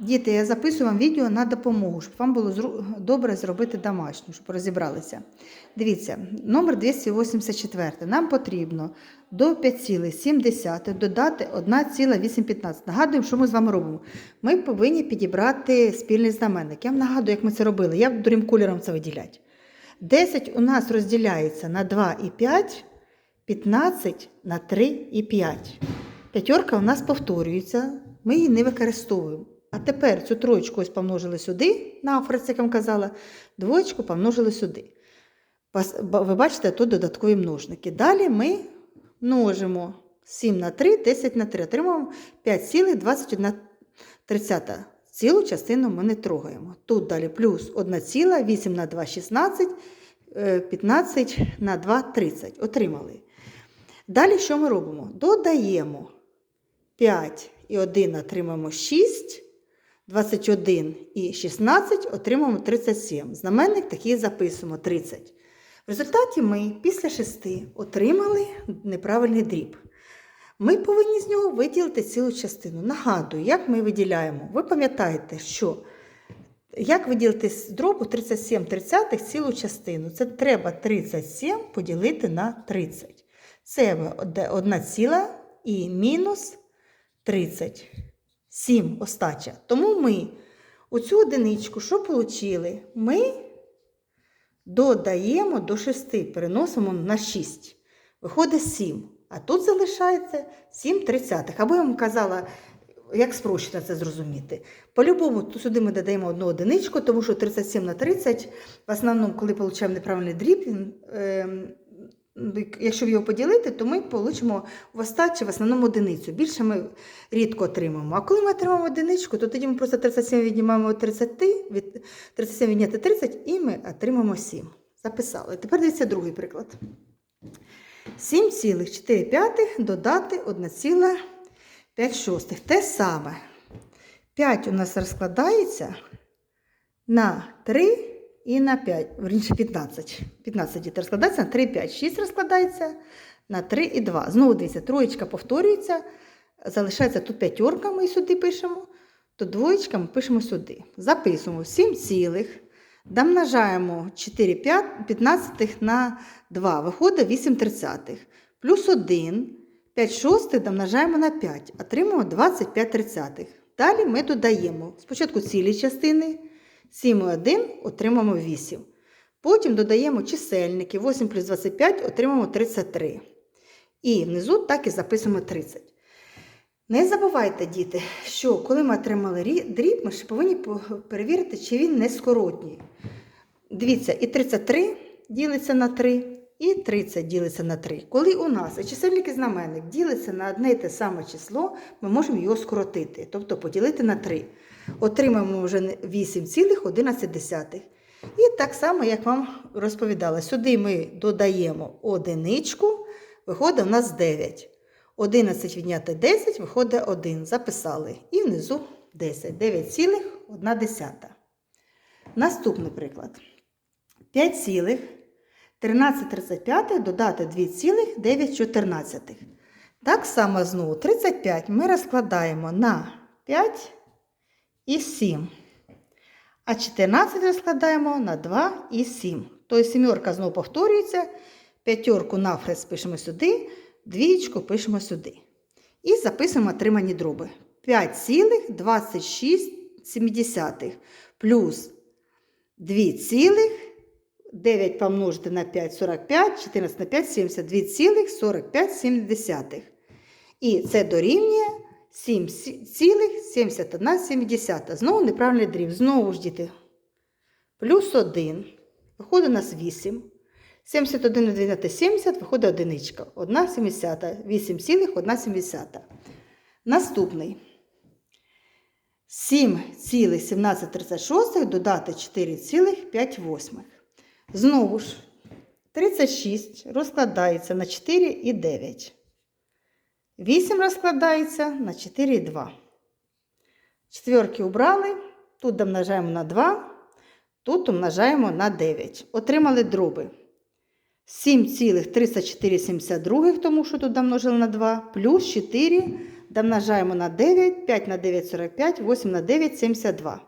Діти, я записую вам відео на допомогу, щоб вам було добре зробити домашню, щоб розібралися. Дивіться, номер 284. Нам потрібно до 5,7 додати 1,815. Нагадуємо, що ми з вами робимо. Ми повинні підібрати спільний знаменник. Я вам нагадую, як ми це робили. Я буду колером це виділяти. 10 у нас розділяється на 2 і 5, 15 на 3 і 5. П'ятерка у нас повторюється, ми її не використовуємо. А тепер цю троєчку ось помножили сюди, на африці, як я вам казала, двоєчку помножили сюди. Ви бачите, тут додаткові множники. Далі ми множимо 7 на 3, 10 на 3. Отримуємо 5,21. Цілу частину ми не трогаємо. Тут далі плюс 1 ціла, 8 на 2 – 16, е, 15 на 2 – 30. Отримали. Далі що ми робимо? Додаємо 5 і 1 отримаємо 6, 21 і 16 отримаємо 37. Знаменник такий записуємо 30. В результаті ми після 6 отримали неправильний дріб. Ми повинні з нього виділити цілу частину. Нагадую, як ми виділяємо. Ви пам'ятаєте, що як виділити з дробу 37 тридцятих цілу частину? Це треба 37 поділити на 30. Це 1 ціла і мінус 30. 7 остача. Тому ми оцю одиничку, що отримали, ми додаємо до 6, переносимо на 6. Виходить 7. А тут залишається 7 тридцятих. Або я вам казала, як спрощено це зрозуміти. По-любому, сюди ми додаємо одну одиничку, тому що 37 на 30, в основному, коли отримуємо неправильний дріб, він, е, якщо його поділити, то ми отримаємо в остачі в основному одиницю. Більше ми рідко отримаємо. А коли ми отримаємо одиничку, то тоді ми просто 37 віднімаємо 30, від 37 відняти 30 і ми отримаємо 7. Записали. Тепер дивіться другий приклад. 7,4 додати 1,5. Те саме. 5 у нас розкладається на 3 і на 5. Верніше 15. 15 дітей розкладається на 3 5. 6 розкладається на 3 і 2. Знову дивіться, троєчка повторюється. Залишається тут п'ятерка, ми сюди пишемо. То двоєчка ми пишемо сюди. Записуємо 7 цілих. Домножаємо 4 п'ят- 15 на 2. Виходить 8 тридцятих. Плюс 1. 5 шостих домножаємо на 5. Отримуємо 25 тридцятих. Далі ми додаємо спочатку цілі частини. 7 і 1 отримаємо 8. Потім додаємо чисельники. 8 плюс 25 отримаємо 33. І внизу так і записуємо 30. Не забувайте, діти, що коли ми отримали дріб, ми ще повинні перевірити, чи він не скоротній. Дивіться, і 33 ділиться на 3, і 30 ділиться на 3. Коли у нас і чисельник і знаменник ділиться на одне і те саме число, ми можемо його скоротити, тобто поділити на 3. Отримаємо вже 8,11. І так само, як вам розповідала, сюди ми додаємо одиничку, виходить у нас 9. 11 відняти 10 виходить 1. Записали. І внизу 10. 9,1. Наступний приклад. 5,1335 додати 2,914. Так само знову 35 ми розкладаємо на 5 і 7. А 14 розкладаємо на 2 і 7. Тобто сімерка знову повторюється. П'ятерку навхрест пишемо сюди, двієчку пишемо сюди. І записуємо отримані дроби. 5,26 плюс 2,9 помножити на 5 45, 14 на 5 72,45. І це дорівнює 7,71. Знову неправильний дріб. Знову ж діти. Плюс 1. Виходить у нас 8. 71 відняти 70, виходить одиничка. 1 70. 8,1 Наступний. 7,1736 додати 4,5. Знову ж 36 розкладається на 4 і 9. 8 розкладається на 4 і 2. Четверки убрали. Тут домножаємо на 2. Тут умножаємо на 9. Отримали дроби. 7,372, тому що тут домножили на 2, плюс 4 домножаємо на 9, 5 на 9 – 45, 8 на 9 – 72.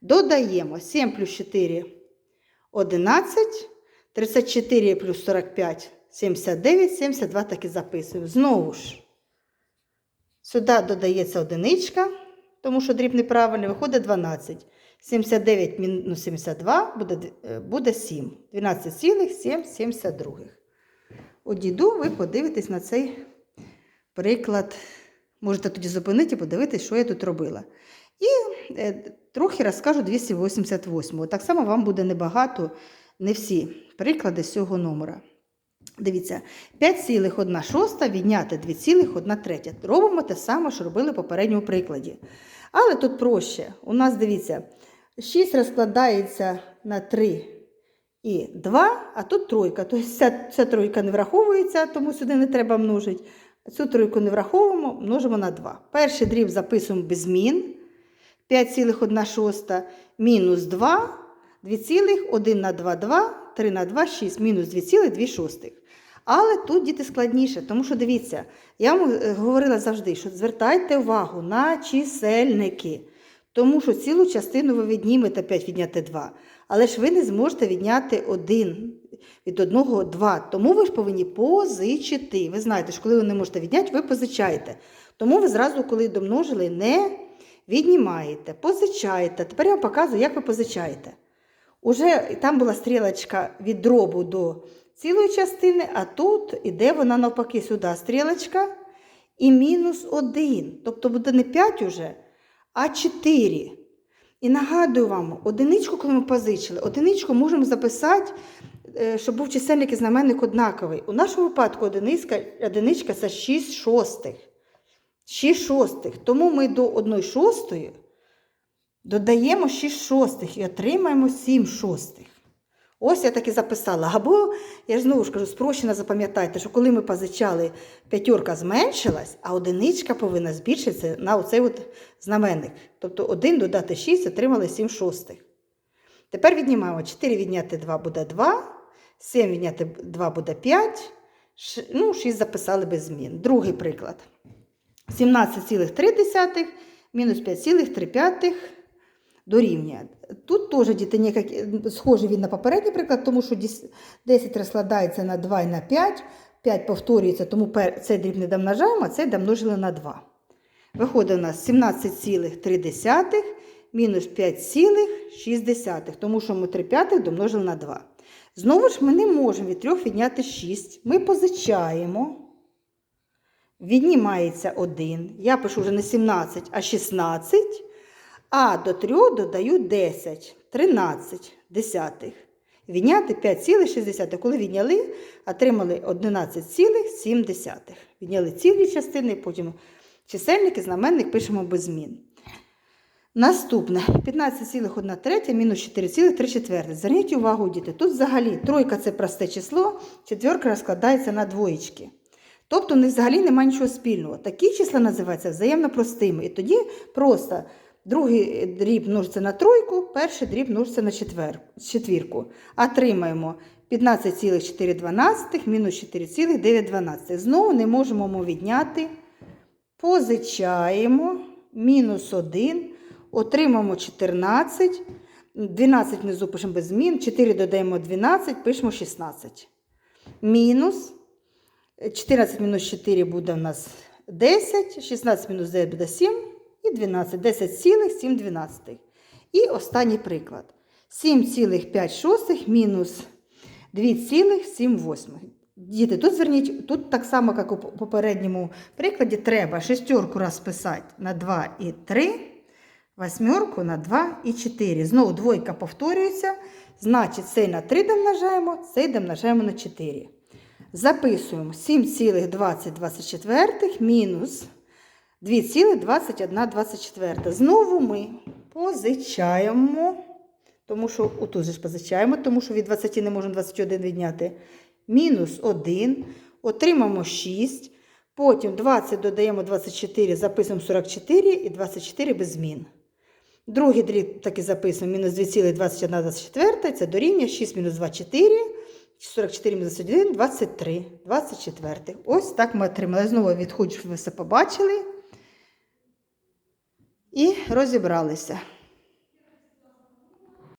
Додаємо 7 плюс 4 – 11, 34 плюс 45 – 79, 72 так і записую. Знову ж, сюди додається одиничка, тому що дріб неправильний, виходить 12. 79 мінус 72 буде, е, буде 7. 12,772. У діду ви подивитесь на цей приклад. Можете тоді зупинити і подивитись, що я тут робила. І е, трохи розкажу 288. Так само вам буде небагато, не всі приклади з цього номера. Дивіться, 5,1 шоста відняти 2,1 третя. Робимо те саме, що робили в попередньому прикладі. Але тут проще. У нас, дивіться, 6 розкладається на 3 і 2, а тут тройка. Тобто ця, ця тройка не враховується, тому сюди не треба множити. Цю тройку не враховуємо, множимо на 2. Перший дріб записуємо без змін. 5,1 шоста мінус 2, 2,1 на 2, 2, 3 на 2, 6, мінус 2,2 шостих. Але тут діти складніше, тому що дивіться, я вам е, говорила завжди, що звертайте увагу на чисельники. Тому що цілу частину ви віднімете 5 відняти 2. Але ж ви не зможете відняти 1 від 1 2. Тому ви ж повинні позичити. Ви знаєте, що коли ви не можете відняти, ви позичаєте. Тому ви зразу, коли домножили, не віднімаєте, позичаєте. Тепер я вам показую, як ви позичаєте. Уже там була стрілочка від дробу до цілої частини, а тут іде вона навпаки сюди стрілочка і мінус 1. Тобто буде не 5 уже, а 4. І нагадую вам, одиничку, коли ми позичили, одиничку можемо записати, е, щоб був чисельник і знаменник однаковий. У нашому випадку одиничка, одиничка це 6 шостих. 6 шостих. Тому ми до 1 шостої додаємо 6 шостих і отримаємо 7 шостих. Ось я так і записала. Або, я ж знову ж кажу, спрощено запам'ятайте, що коли ми позичали, п'ятерка зменшилась, а одиничка повинна збільшитися на оцей от знаменник. Тобто 1 додати 6 отримали 7 шостих. Тепер віднімаємо 4 відняти 2 буде 2, 7 відняти 2 буде 5, ш- ну, 6 записали без змін. Другий приклад. 17,3 мінус 5,3 дорівнює. Тут теж діти ніяк, схожий він на попередній приклад, тому що 10 розкладається на 2 і на 5, 5 повторюється, тому цей дріб не домножаємо, а цей домножили на 2. Виходить у нас 17,3 мінус 5,6, тому що ми 3 п'ятих домножили на 2. Знову ж ми не можемо від 3 відняти 6. Ми позичаємо. Віднімається 1. Я пишу вже не 17, а 16. А до 3 додаю 10, 13 десятих. Відняти 5,6. Коли відняли, отримали 11,7. Відняли цілі частини, потім чисельник і знаменник пишемо без змін. Наступне 15,1 третя мінус 4,3. Зверніть увагу, діти, тут взагалі тройка це просте число, четверка розкладається на двоєчки. Тобто в них взагалі немає нічого спільного. Такі числа називаються взаємно простими. І тоді просто другий дріб множиться на тройку, перший дріб множиться на четвірку. Отримаємо 15,412 мінус 4,912. Знову не можемо ми відняти. Позичаємо мінус 1, отримаємо 14. 12 внизу пишемо без змін, 4 додаємо 12, пишемо 16. Мінус 14 мінус 4 буде у нас 10, 16 мінус 9 буде 7 і 12. 10,7 І останній приклад. 7,5 мінус 2,7 Діти, тут зверніть, тут так само, як у попередньому прикладі, треба шестерку розписати на 2 і 3, восьмерку на 2 і 4. Знову двойка повторюється, значить цей на 3 домножаємо, цей домножаємо на 4. Записуємо 7,2024 мінус 2,2124. Знову ми позичаємо, тому що отут же ж позичаємо, тому що від 20 не можемо 21 відняти. Мінус 1, отримаємо 6. Потім 20 додаємо 24, записуємо 44 і 24 без змін. Другий дріб так і записуємо мінус 2,2124, це дорівнює 6 мінус 2, 4. 44 мінус 1, 23, 24. Ось так ми отримали. Знову відходжу, ви все побачили. І розібралися.